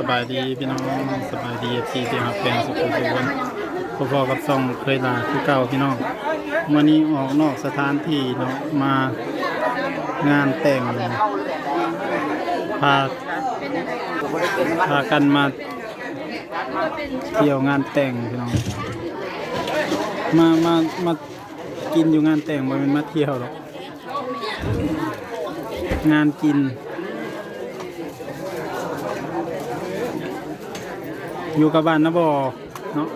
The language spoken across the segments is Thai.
สบายดีพี่น้องสบายดีที่ที่ฮับแพงสุขุมสุขวนพอๆกับซ่องเคยลาคือเก่าพี่น้องวันนี้ออกนอกสถานที่เนาะมางานแต่งพาพากันมาเที่ยวงานแต่งพี่น้องมามามากินอยู่งานแต่งบ่แม่นมาเที่ยวหรอกงานกิน อยู่กับบ้านนะบอเนาะ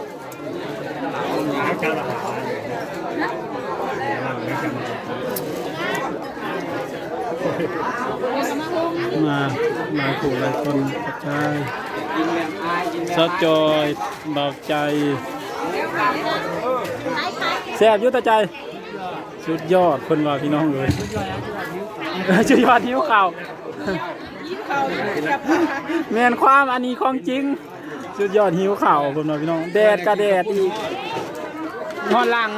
มาหลายผู้หลายคนกระจายซอจอยเบาใจแซ่บอยุตใจ สุดยอดคนว่าพี่น้องเลยสุดยอดหิวข่าวแมนความอันนี้ของจริง สุดยอดหิวข่าวผมนะพี่น้อง แดดกระแดดอีกนอนหลัง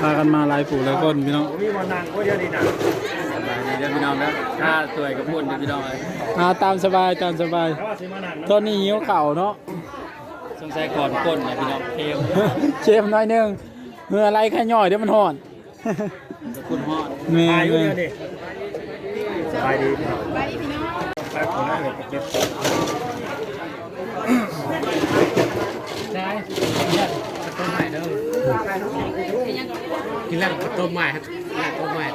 พากันมาหลายผู้หลายคนพี่น้องมีวันนางก็เยอะดีนะเดี๋ยวพี่น้องนะถ้าสวยกับพุ่นเดี๋ยวพี่น้องเลยมาตามสบายตามสบายเขาว่าสิมานังตอนนี้หิวข่าวเนาะสงสัยก่อนก้นนะพี่น้องเค็มเชฟน้อยหนึงเมื่ออะไรแค่ย่อยเดี๋ยวมันห่อนกับคุณฮอดแม่ตายอยู่แม่เดียวดิสบายดีพี่น้องสบายดีพี่น้อง ไปคนนั้นเลยเก็บได้เนี่ยต้มใหม่เด้อกินแล้วต้มใหม่ครับต้มใหม่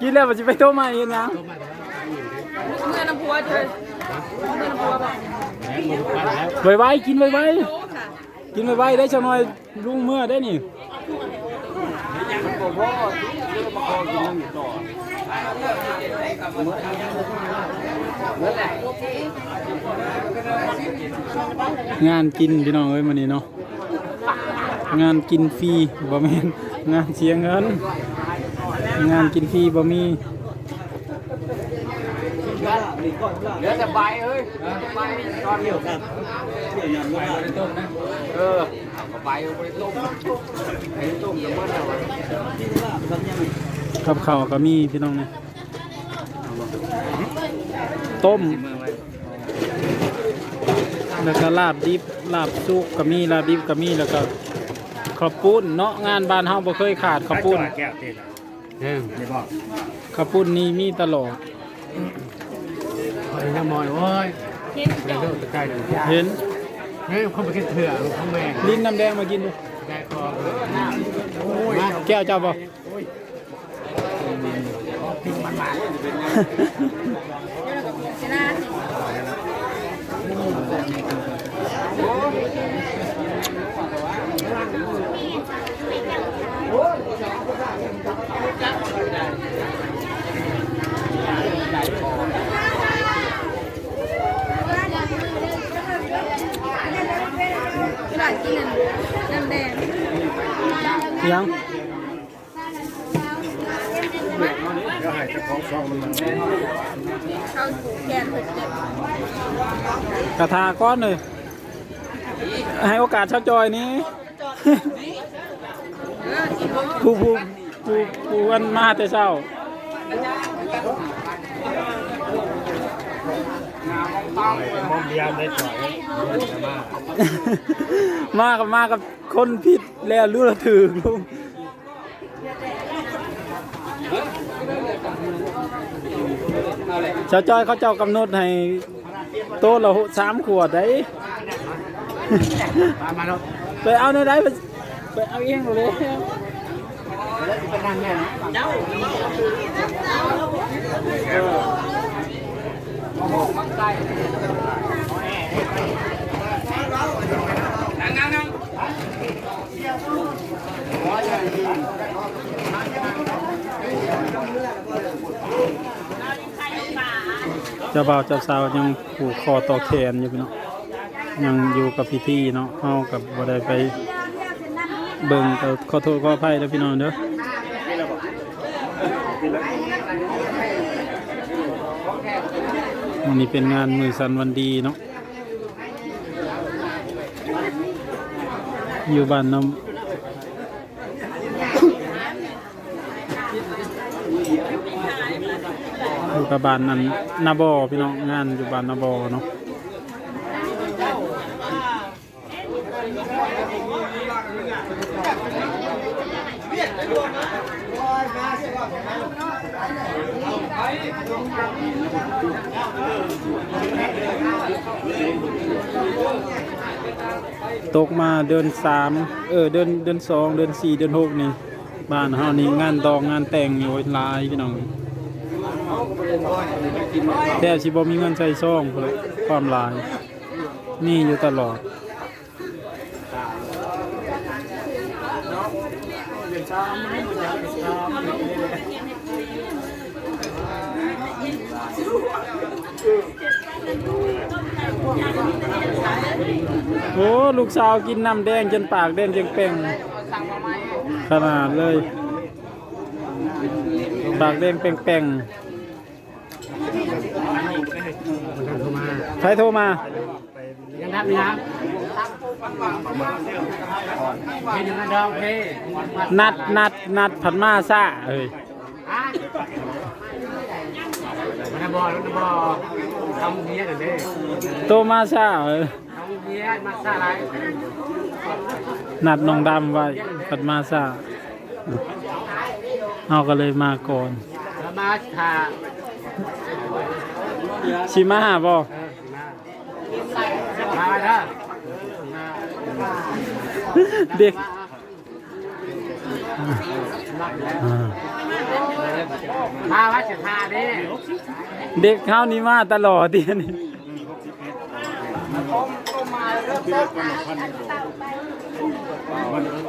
กินแล้วมันจะไปต้มาอีกนะต้มใหม่เมื่อน้ำพัวเธอเมื่อน้ำพัวบอกแล้วมือปั้นแล้วไวกินไวโอ้ค่ะๆกินไวๆได้จังหน่อยลุงเมื่อได้นี่ งานกินพี่น้องเอ้ยมื้อนี้เนาะงานกินฟรีบ่แม่นงานเสียเงิน งานกินฟรีบ่มีเหลือแต่ใบเอ้ยใบตอนเดียวครับใบไม่ได้ต้มนะเออใบไม่ได้ต้มไม่ได้ต้มจะมันอะไรกับข้าวก็มีพี่น้องเนี่ย ต้มมือไว้แล้วก็ลาบดิบลาบสุกก็มีลาบดิบก็มีแล้วก็ข้าวปุ้นเนาะงานบ้านเฮาบ่เคยขาดข้าวปุ้นแก้วเต้นเฮ้ยนี่บอกข้าวปุ้นนี่มีตลอดคอยน้ำมอยโอ้ยเดี๋ยวจะใกล้ดูเห็นเฮ้ยเขาไปกินเถื่อลูกเขาแม่ลิ้นน้ำแดงมากินดูได้คอมาแก้วเจ้าบ่ ชนะหลานกินน้ำแดงยัง เดี๋ยวให้ เจ้าของซองมันมาเข้าแกนหกเจ็ดกระทาก้อนเลยให้โอกาสชาวจอยนี้ผู้ผู้ผู้ผู้อันมาแต่เช้ามอมยามได้จ่อยมามากับมากับคนผิดแล้วรู้ละถือลุง ชาวจอยเขาเจ้ากำหนดให้โต๊ะละสามขวดได้มามาแล้วไปเอาในได้ไปไปเอาเองเลยเป็นนางแม่นะ จ้าบ่าวเจ้าสาวยังผูกคอต่อแขนอยู่เนาะยังอยู่กับพิธีเนาะเฮากับบ่ได้ไปเบิ่งก็ขอโทษขออภัยเด้อพี่น้องเด้อวันนี้เป็นงานมือสันวันดีเนาะอยู่บ้านน้ำ อยู่กับบ้านนั้นนาบอพี่น้องงานอยู่บ้านนาบอเนาะตกมาเดือนสามเออเดือนเดือนสองเดือนสี่เดือนหกนี่ บ้านเฮานี่งานดองงานแต่งอยู่หลายพี่น้อง แต่สิบ่มีเงินใช้ซ่องพุ่นแหละความหลายมีอยู่ตลอดโอ้ลูกสาวกินน้ำแดงจนปากแดงจนเป่งขนาดเลย ปากแดงเป่งๆใครโทรมา ยังทักยังเฮ้ยยังนัดดอกเฮ้ยนัดนัดนัดผัดมาซ่าเอ้ยฮะมันบอลมันบอลทำเนี้ยเดี๋ยวนี้โตมาซ่าเอ้ยทำเนี้ยมาซาอะไรนัดน้องดำไว้ผัดมาซ่า เอาก็เลยมาก่อนแล้วมาทาชิมาหาบ่เออมามาเด้อเด็กมาวัดจะทาดิเด็กเข้านี่มาตลอดเดียวนี่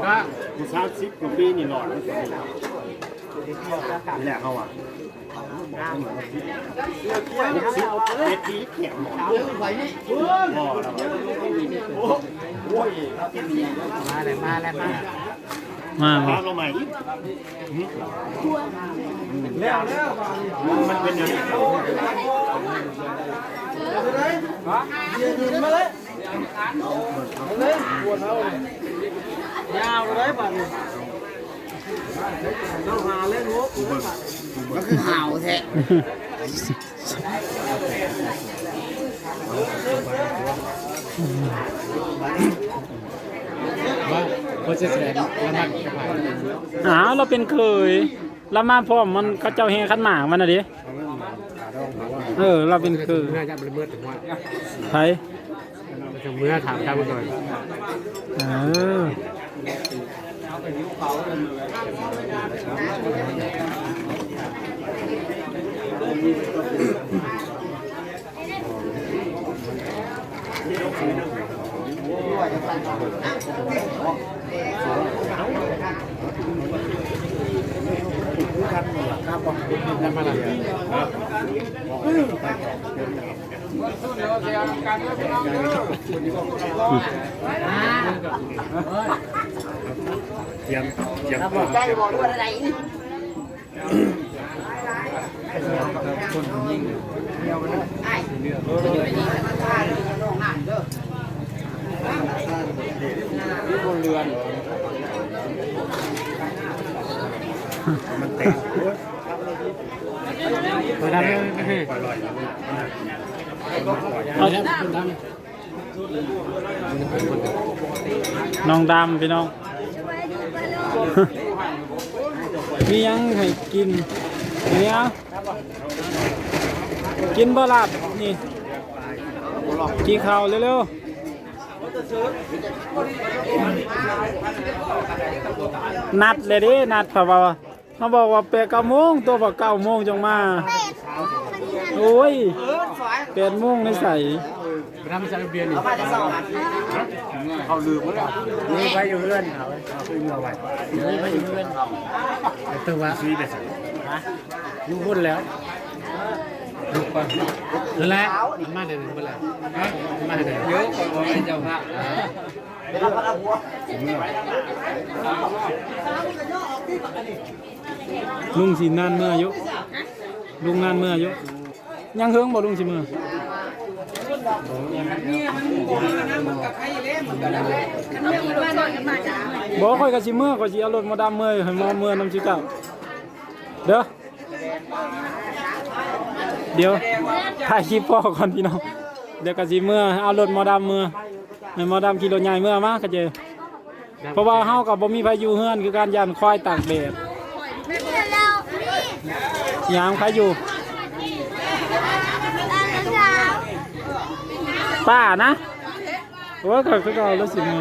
ก็กูสามสิบกว่าปีนี่หลอด นี่แหละเขาอะสิบเจ็ดทีเขียวหมอนหมอแล้วโอ้ยมาเลยมาเลยมามาลงใหม่แล้วแล้วมันเป็นยังไงมาเลยมาเลยมาเลยาวเลยป่ะ ก็คือห่าวแท้ว่าเขาจะแสดงละมัดกับไผ่อ้าวเราเป็นเคยเรามาพร้อมมันเขาเจ้าแห่ขันหมากมันน่ะดิเออ เราเป็นเคยเมื่อจะเป็นเมื่อถึงว่าไผจะเมื่อถามตามมาก่อนเออ แล้วมาละ เตรียมเตรียมก่อนใจบอกด้วยอะไรนี่มันเต็มมาทำไม่ให้ปล่อยลอยเอาแล้วคุณทน้องดำพี่น้อง มียังให้กินเนี่ยกินบ่ลาบนี่กินข้าวเร็วๆนัดเลยดินัดเขาบอกว่าเขาบอกว่าแปดเก้าโมงตัวบอกเก้าโมงจงมาโอ้ยแปดโมงในใส่ำทำซาลเบียนนี่มาจะสอบเขาลืมแล้วนี่ไปอยู่เรื่อนเขาคือเมื่อไหร่นี่ไปอยู่เรื่อนแต่ตัวว่าซีไปสั่งอยู่พุ่นแล้วลูกก่อนนั่นแหละมาเดี๋ยวนี้มาแล้วมาเดี๋ยวเยอะกว่าเจ้าพระเป็นรับพระหัวลุงสินานเมื่ออายุลุงนานเมื่ออายุยังเฮิงบ่ลุงสิเมื่อ บอกค่อยก็สิเมื่อก็สิเอารถมาดามเมื่อให้หมอเมื่อน้ำสิเก่าเด้อเดี๋ยวถ่ายคลิปพ่อก่อนพี่น้องเดี๋ยวก็สิเมื่อเอารถหมอดำเมื่อให้หมอดำขี่รถใหญ่เมื่อมาก็เจอเพราะว่าเฮากับบ่มีพายุเฮือนคือการยันควายตากแดดยามใครอยู่ ป้านะโอ้ยก็คือเรารู้สึกไง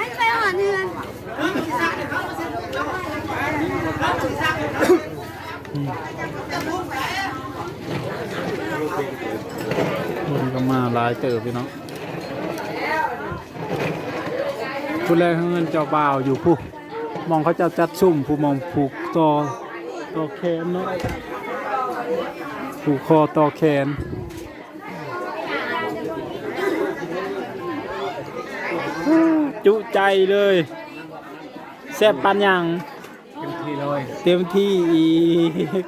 anh phải hoàn huyền คนก็มาหลายเติบพี่น้องผู้แรกเงินเจ้าบ่าวอยู่ผู้มองเขาจ้าจัดซุ่มผู้มองผูกตอตอแขนเนาะ ผูกคอต่อแขนจุใจเลยแซ่บปันยังเต็มที่เลยเต็มที่อีก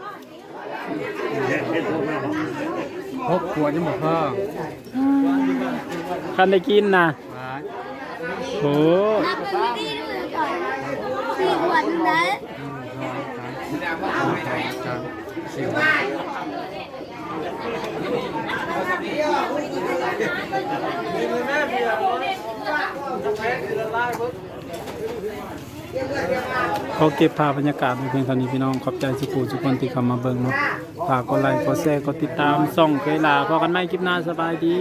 พบขวดยังหมดพ่อคันได้กินนะมาโอ้ Nắp cái đi được rồi Thì เขาเก็บภาพบรรยากาศไปเพียงเท่านี้พี่น้องขอบใจสุกูทุกคนที่เข้ามาเบิ่งเนาะฝากกดไลค์กดแชร์กดติดตามส่องเคยลาพอกันไหมคลิปหน้าสบายดี